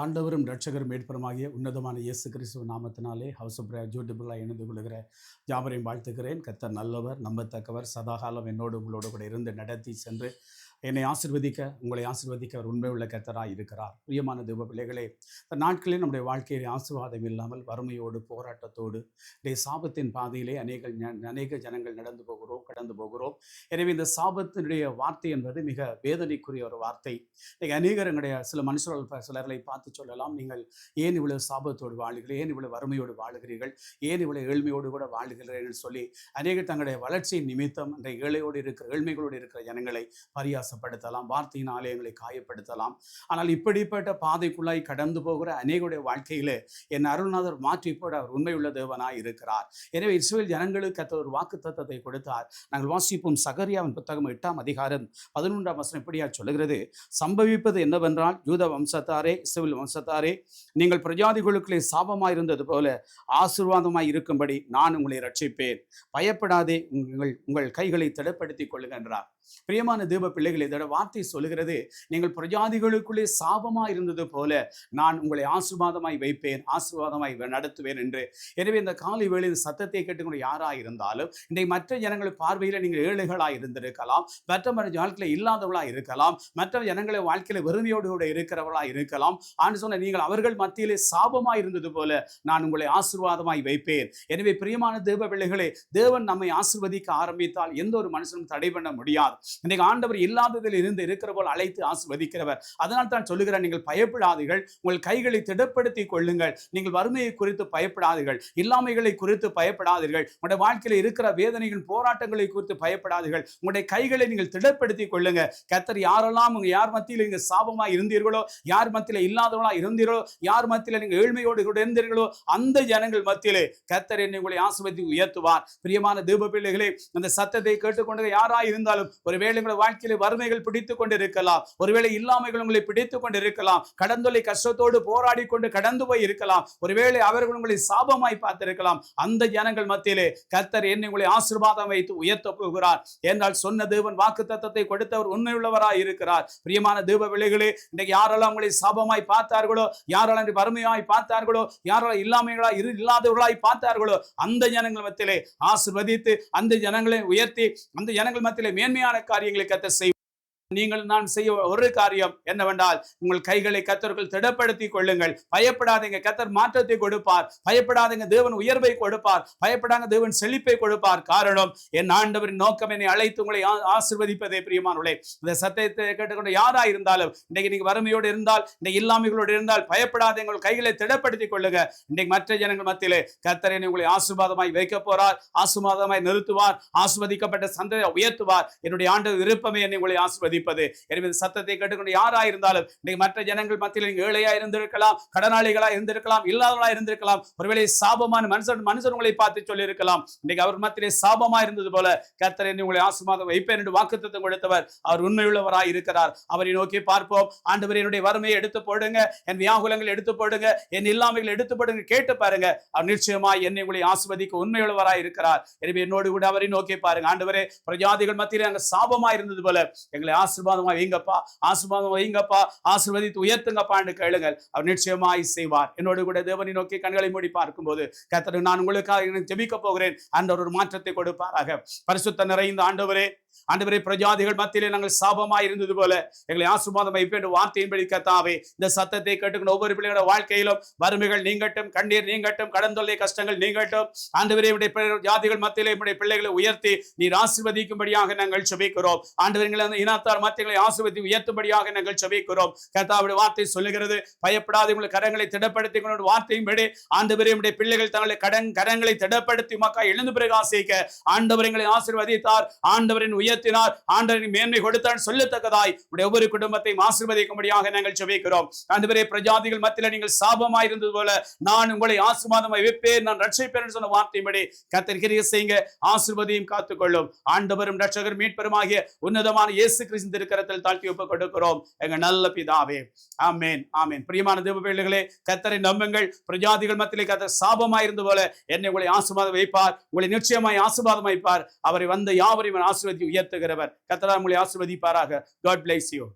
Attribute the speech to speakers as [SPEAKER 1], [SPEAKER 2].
[SPEAKER 1] ஆண்டவரும் ரட்சகரும் மேற்பரமாகிய உன்னதமான இயேசு கிறிஸ்துவ நாமத்தினாலே ஹவுஸ் ஆஃப் ஜூட்டிபிளாக இணைந்து கொள்கிற ஜாமரையும் வாழ்த்துக்கிறேன் கர்த்தர் நல்லவர் நம்பத்தக்கவர் சதாகாலம் என்னோடு உங்களோடு கூட இருந்து நடத்தி சென்று என்னை ஆசிர்வதிக்க உங்களை ஆசிர்வதிக்க அவர் உண்மை உள்ள கர்த்தராக இருக்கிறார். பிரியமான தெய்வ பிள்ளைகளே இந்த நாட்களில் நம்முடைய வாழ்க்கையில் ஆசீர்வாதம் இல்லாமல் வறுமையோடு போராட்டத்தோடு இன்றைய சாபத்தின் பாதையிலே அநேக அநேக ஜனங்கள் நடந்து போகிறோம் கடந்து போகிறோம். எனவே இந்த சாபத்தினுடைய வார்த்தை என்பது மிக வேதனைக்குரிய ஒரு வார்த்தை. இன்னைக்கு அநேகரங்களுடைய சில மனுஷர்கள் சிலர்களை பார்த்து பார்த்து சொல்லலாம். நீங்கள் ஏன் இவ்வளவு சாபத்தோடு வாழுகிறீர்கள்? ஏன் இவ்வளவு வறுமையோடு வாழுகிறீர்கள்? ஏன் இவ்வளவு ஏழ்மையோடு கூட வாழுகிறீர்கள் சொல்லி அநேகர் தங்களுடைய வளர்ச்சியின் நிமித்தம் அந்த ஏழையோடு இருக்கிற ஏழ்மைகளோடு இருக்கிற ஜனங்களை பரியாசப்படுத்தலாம். வார்த்தையின் ஆலயங்களை காயப்படுத்தலாம். ஆனால் இப்படிப்பட்ட பாதைக்குள்ளாய் கடந்து போகிற அநேகருடைய வாழ்க்கையிலே என் அருள்நாதர் மாற்றி போட அவர் உண்மையுள்ள தேவனாய் இருக்கிறார். எனவே இஸ்ரேல் ஜனங்களுக்கு அத்த ஒரு வாக்கு தத்தத்தை கொடுத்தார். நாங்கள் வாசிப்போம் சகரியாவின் புத்தகம் எட்டாம் அதிகாரம் பதினொன்றாம் வசனம் இப்படியா சொல்லுகிறது? சம்பவிப்பது என்னவென்றால் யூத வம்சத்தாரே இஸ்ரேல் வம்சத்தாரே நீங்கள் பிரஜாதிகளுக்குள்ளே சாபமாக இருந்தது போல ஆசீர்வாதமாய் இருக்கும்படி நான் உங்களை ரட்சிப்பேன் பயப்படாதே உங்கள் உங்கள் கைகளை திடப்படுத்திக் கொள்ளுகின்றார் பிரியமான தேவ பிள்ளைகள் இதோட வார்த்தை சொல்லுகிறது நீங்கள் பிரஜாதிகளுக்குள்ளே சாபமா இருந்தது போல நான் உங்களை ஆசீர்வாதமாய் வைப்பேன் ஆசீர்வாதமாய் நடத்துவேன் என்று. எனவே இந்த காலை வேளையில் சத்தத்தை கேட்டுக்கொண்டு யாரா இருந்தாலும் இன்றைக்கு மற்ற ஜனங்கள் பார்வையில் நீங்கள் ஏழைகளாக இருந்திருக்கலாம் மற்ற மற்ற வாழ்க்கையில் இல்லாதவளா இருக்கலாம் மற்ற ஜனங்களை வாழ்க்கையில் வெறுமையோடு கூட இருக்கிறவளா இருக்கலாம். ஆண்டு சொன்ன நீங்கள் அவர்கள் மத்தியிலே சாபமாய் இருந்தது போல நான் உங்களை ஆசீர்வாதமாய் வைப்பேன். எனவே பிரியமான தேவ பிள்ளைகளே தேவன் நம்மை ஆசிர்வதிக்க ஆரம்பித்தால் எந்த ஒரு மனுஷனும் தடை பண்ண முடியாது. இன்றைக்கு ஆண்டவர் இல்லாததில் இருந்து இருக்கிற போல் அழைத்து ஆசிர்வதிக்கிறவர். அதனால் தான் சொல்லுகிறேன் நீங்கள் பயப்படாதீர்கள். உங்கள் கைகளை திடப்படுத்திக் கொள்ளுங்கள். நீங்கள் வறுமையை குறித்து பயப்படாதீர்கள். இல்லாமைகளை குறித்து பயப்படாதீர்கள். உங்களுடைய வாழ்க்கையில் இருக்கிற வேதனைகள் போராட்டங்களை குறித்து பயப்படாதீர்கள். உங்களுடைய கைகளை நீங்கள் திடப்படுத்திக் கொள்ளுங்க. கத்தர் யாரெல்லாம் உங்க யார் மத்தியில் நீங்க சாபமா இருந்தீர்களோ யார் மத்தியில இல்லாதவளா இருந்தீர்களோ யார் மத்தியில நீங்க ஏழ்மையோடு கூட இருந்தீர்களோ அந்த ஜனங்கள் மத்தியிலே கத்தர் என்னை உங்களை ஆசிர்வதி உயர்த்துவார். பிரியமான தீப பிள்ளைகளே அந்த சத்தத்தை கேட்டுக்கொண்டு யாரா இருந்தாலும் ஒருவேளை உங்கள் வாழ்க்கையில வறுமைகள் பிடித்துக் கொண்டு இருக்கலாம் ஒருவேளை இல்லாமைகள் உங்களை பிடித்துக் கொண்டு இருக்கலாம் கடந்தொலை கஷ்டத்தோடு போராடி கொண்டு கடந்து போய் இருக்கலாம். ஒருவேளை அவர்கள் உங்களை சாபமாய் பார்த்திருக்கலாம். அந்த ஜனங்கள் மத்தியிலே கர்த்தர் என்னை உங்களை ஆசீர்வாதம் வைத்து உயர்த்த போகிறார். என்றால் சொன்ன தேவன் வாக்கு தத்தத்தை கொடுத்தவர் உண்மையுள்ளவராய் இருக்கிறார். பிரியமான தேவ விலைகளே இன்றைக்கு யாரெல்லாம் உங்களை சாபமாய் பார்த்தார்களோ யாரெல்லாம் வறுமையாய் பார்த்தார்களோ யாரெல்லாம் இல்லாமைகளா இரு இல்லாதவர்களாய் பார்த்தார்களோ அந்த ஜனங்கள் மத்தியிலே ஆசிர்வதித்து அந்த ஜனங்களை உயர்த்தி அந்த ஜனங்கள் மத்தியிலே மேன்மையான காரியங்களை கத்த செய் நீங்கள் நான் செய்ய ஒரு காரியம் என்னவென்றால் உங்கள் கைகளை கத்தர்கள் திடப்படுத்திக் கொள்ளுங்கள். பயப்படாதீங்க கத்தர் மாற்றத்தை கொடுப்பார். பயப்படாதீங்க தேவன் உயர்வை கொடுப்பார். பயப்படாங்க தேவன் செழிப்பை கொடுப்பார். காரணம் என் ஆண்டவரின் நோக்கம் என்னை அழைத்து உங்களை ஆசிர்வதிப்பதே ஆசீர்வதிப்பதே இந்த சத்தியத்தை கேட்டுக்கொண்டு யாரா இருந்தாலும் இன்னைக்கு நீங்க வறுமையோடு இருந்தால் இன்னைக்கு இல்லாமைகளோடு இருந்தால் பயப்படாதீங்க உங்கள் கைகளை திடப்படுத்திக் கொள்ளுங்க. இன்னைக்கு மற்ற ஜனங்கள் மத்தியிலே கத்தர் என்னை உங்களை ஆசீர்வாதமாய் வைக்க போறார் ஆசிர்வாதமாய் நிறுத்துவார் ஆசிர்வதிக்கப்பட்ட சந்ததியை உயர்த்துவார். என்னுடைய ஆண்டு விருப்பமே என்னை உங்களை ஆசீர்வதிப்பது எனவே சத்தத்தை கேட்டுக்கொண்டு யாரா இருந்தாலும் இன்னைக்கு மற்ற ஜனங்கள் மத்தியில் நீங்க ஏழையா இருந்திருக்கலாம் கடனாளிகளா இருந்திருக்கலாம் இல்லாதவர்களா இருந்திருக்கலாம் ஒருவேளை சாபமான மனுஷன் மனுஷன் உங்களை பார்த்து சொல்லியிருக்கலாம். இன்னைக்கு அவர் மத்தியிலே சாபமா இருந்தது போல கர்த்தர் என்னை உங்களை ஆசீர்வாதம் வைப்பேன் என்று வாக்குத்தத்தம் கொடுத்தவர். அவர் உண்மையுள்ளவராய் இருக்கிறார். அவரை நோக்கி பார்ப்போம். ஆண்டவர் என்னுடைய வறுமையை எடுத்து போடுங்க. என் வியாகுலங்கள் எடுத்து போடுங்க. என் இல்லாமைகள் எடுத்து போடுங்க. கேட்டு பாருங்க. அவர் நிச்சயமா என்னை உங்களை ஆசிர்வதிக்க உண்மையுள்ளவராய் இருக்கிறார். எனவே என்னோடு கூட அவரை நோக்கி பாருங்க. ஆண்டவரே பிரஜாதிகள் மத்தியிலே அங்க சாபமா இருந்தது போல எங்களை ஆசீர்வாதமா வைங்கப்பா ஆசீர்வாதம் வைங்கப்பா ஆசீர்வதித்து உயர்த்துங்கப்பான்னு கேளுங்கள். அவர் நிச்சயமாய் செய்வார். என்னோடு கூட தேவனை நோக்கி கண்களை மூடி பார்க்கும்போது கர்த்தர் நான் உங்களுக்காக ஜெபிக்க போகிறேன். அந்த ஒரு மாற்றத்தை கொடுப்பாராக. பரிசுத்த நிறைந்த ஆண்டவரே ஆண்டவரே பிரஜாதிகள் மத்தியிலே நாங்கள் சாபமாய் இருந்தது போல எங்களை ஆசுமாதம் வைப்பேன். வார்த்தையின்படி கத்தாவே இந்த சத்தத்தை கேட்டுக்கணும் ஒவ்வொரு பிள்ளைகளோட வாழ்க்கையிலும் வறுமைகள் நீங்கட்டும் கண்ணீர் நீங்கட்டும் கடன் தொல்லை கஷ்டங்கள் நீங்கட்டும். ஆண்டவரே உடைய ஜாதிகள் மத்தியிலே உடைய பிள்ளைகளை உயர்த்தி நீர் ஆசிர்வதிக்கும்படியாக நாங்கள் செபிக்கிறோம். ஆண்டவர்களை அந்த இனத்தார் மத்தியங்களை ஆசிர்வதி உயர்த்தும்படியாக நாங்கள் செபிக்கிறோம். கத்தாவுடைய வார்த்தை சொல்லுகிறது பயப்படாத உங்கள் கரங்களை திடப்படுத்திக் கொண்டு வார்த்தையின்படி ஆண்டவரே உடைய பிள்ளைகள் தங்களை கடன் கரங்களை திடப்படுத்தி மக்கா எழுந்து பிரகாசிக்க. ஆண்டவர் எங்களை ஆசீர்வதித்தார். ஆண்டவரின் உயர்த்தினார். ஆண்டவரின் மேன்மை கொடுத்தான் சொல்லத்தக்கதாய். உடைய ஒவ்வொரு குடும்பத்தையும் ஆசிர்வதிக்கும்படியாக நாங்கள் செபிக்கிறோம் ஆண்டவரே பிரஜாதிகள் மத்தியில் நீங்கள் சாபமாய் இருந்தது போல நான் உங்களை ஆசீர்வாதமாய் வைப்பேன் நான் ரட்சிப்பேன் சொன்ன வார்த்தையின்படி கத்தர் செய்யுங்க. ஆசிர்வதியும் காத்துக்கொள்ளும். ஆண்டவரும் ரட்சகர் மீட்பெருமாகிய உன்னதமான இயேசு கிறிஸ்து திருக்கரத்தில் தாழ்த்தி ஒப்புக் கொடுக்கிறோம். எங்க நல்ல பிதாவே. ஆமேன் ஆமேன். பிரியமான தேவ பிள்ளைகளே கத்தரை நம்புங்கள். பிரஜாதிகள் மத்தியிலே கத்தர் சாபமாய் இருந்து போல என்னை உங்களை ஆசிர்வாதம் வைப்பார். உங்களை நிச்சயமாய் ஆசிர்வாதம் வைப்பார். அவரை வந்த யாவரையும் ஆசிர்வதி உயர்த்துகிறவர். கத்தரா உங்களை ஆசீர்வதிப்பாராக. God place you